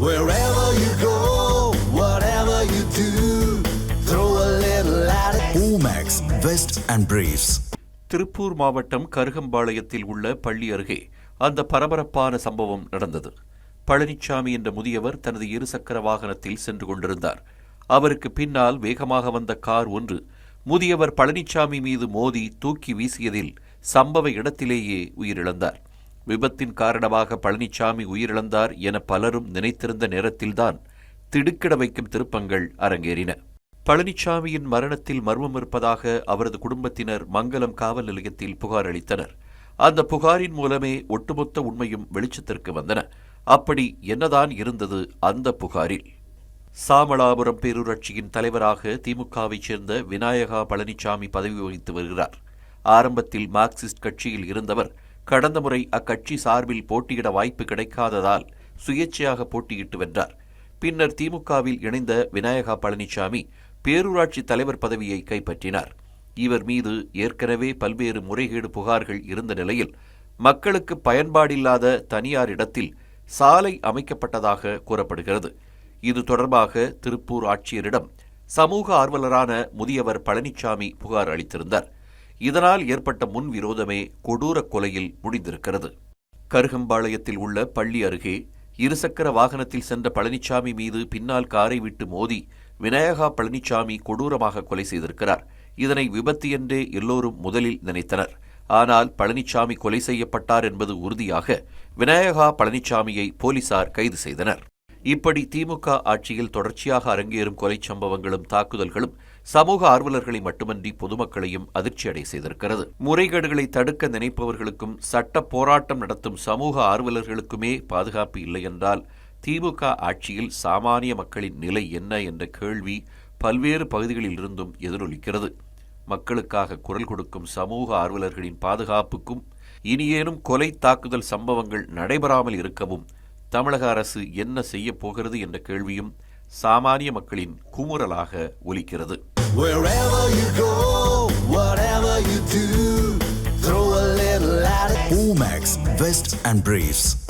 Wherever you go, whatever you do, throw a little at it. Omax, Vest and Briefs. Tiruppur மாவட்டம் கருகம்பாளையத்தில் உள்ள பள்ளி அருகே அந்த பரபரப்பான சம்பவம் நடந்தது பழனிச்சாமி என்ற முதியவர் தனது இருசக்கர வாகனத்தில் சென்று கொண்டிருந்தார் அவருக்கு பின்னால் வேகமாக வந்த கார் ஒன்று முதியவர் பழனிச்சாமி மீது மோதி தூக்கி வீசியதில் சம்பவ இடத்திலேயே உயிரிழந்தார் விபத்தின் காரணமாக பழனிச்சாமி உயிரிழந்தார் என பலரும் நினைத்திருந்த நேரத்தில்தான் திடுக்கிட வைக்கும் திருப்பங்கள் அரங்கேறின. பழனிச்சாமியின் மரணத்தில் மர்மம் இருப்பதாக அவரது குடும்பத்தினர் மங்கலம் காவல் நிலையத்தில் புகார் அளித்தனர். அந்த புகாரின் மூலமே ஒட்டுமொத்த உண்மையும் வெளிச்சத்திற்கு வந்தன. அப்படி என்னதான் இருந்தது அந்த புகாரில்? சாமலாபுரம் பேரூராட்சியின் தலைவராக திமுகவைச் சேர்ந்த விநாயகா பழனிசாமி பதவி வகித்து வருகிறார். ஆரம்பத்தில் மார்க்சிஸ்ட் கட்சியில் இருந்தவர் கடந்த முறை அக்கட்சி சார்பில் போட்டியிட வாய்ப்பு கிடைக்காததால் சுயேட்சையாக போட்டியிட்டு வென்றார். பின்னர் திமுகவில் இணைந்த விநாயகா பழனிசாமி பேரூராட்சி தலைவர் பதவியை கைப்பற்றினார். இவர் மீது ஏற்கனவே பல்வேறு முறைகேடு புகார்கள் இருந்த நிலையில் மக்களுக்கு பயன்பாடில்லாத தனியார் இடத்தில் சாலை அமைக்கப்பட்டதாக கூறப்படுகிறது. இது தொடர்பாக திருப்பூர் ஆட்சியரிடம் சமூக ஆர்வலரான முதியவர் பழனிசாமி புகார் அளித்திருந்தார். இதனால் ஏற்பட்ட முன்விரோதமே கொடூர கொலையில் முடிந்திருக்கிறது. கருகம்பாளையத்தில் உள்ள பள்ளி அருகே இருசக்கர வாகனத்தில் சென்ற பழனிசாமி மீது பின்னால் காரை விட்டு மோதி விநாயகா பழனிசாமி கொடூரமாக கொலை செய்திருக்கிறார். இதனை விபத்து என்றே எல்லோரும் முதலில் நினைத்தனர். ஆனால் பழனிசாமி கொலை செய்யப்பட்டார் என்பது உறுதியாக விநாயகா பழனிசாமியை போலீசார் கைது செய்தனர். இப்படி திமுக ஆட்சியில் தொடர்ச்சியாக அரங்கேறும் கொலை சம்பவங்களும் தாக்குதல்களும் சமூக ஆர்வலர்களை மட்டுமன்றி பொதுமக்களையும் அதிர்ச்சியடை செய்திருக்கிறது. முறைகேடுகளை தடுக்க நினைப்பவர்களுக்கும் சட்ட போராட்டம் நடத்தும் சமூக ஆர்வலர்களுக்குமே பாதுகாப்பு இல்லை என்றால் திமுக ஆட்சியில் சாமானிய மக்களின் நிலை என்ன என்ற கேள்வி பல்வேறு பகுதிகளில் இருந்தும் எதிரொலிக்கிறது. மக்களுக்காக குரல் கொடுக்கும் சமூக ஆர்வலர்களின் பாதுகாப்புக்கும் இனியேனும் கொலை தாக்குதல் சம்பவங்கள் நடைபெறாமல் இருக்கவும் தமிழக அரசு என்ன செய்யப் போகிறது என்ற கேள்வியும் சாமானிய மக்களின் குமுறலாக ஒலிக்கிறது. Omax, Vest and Briefs.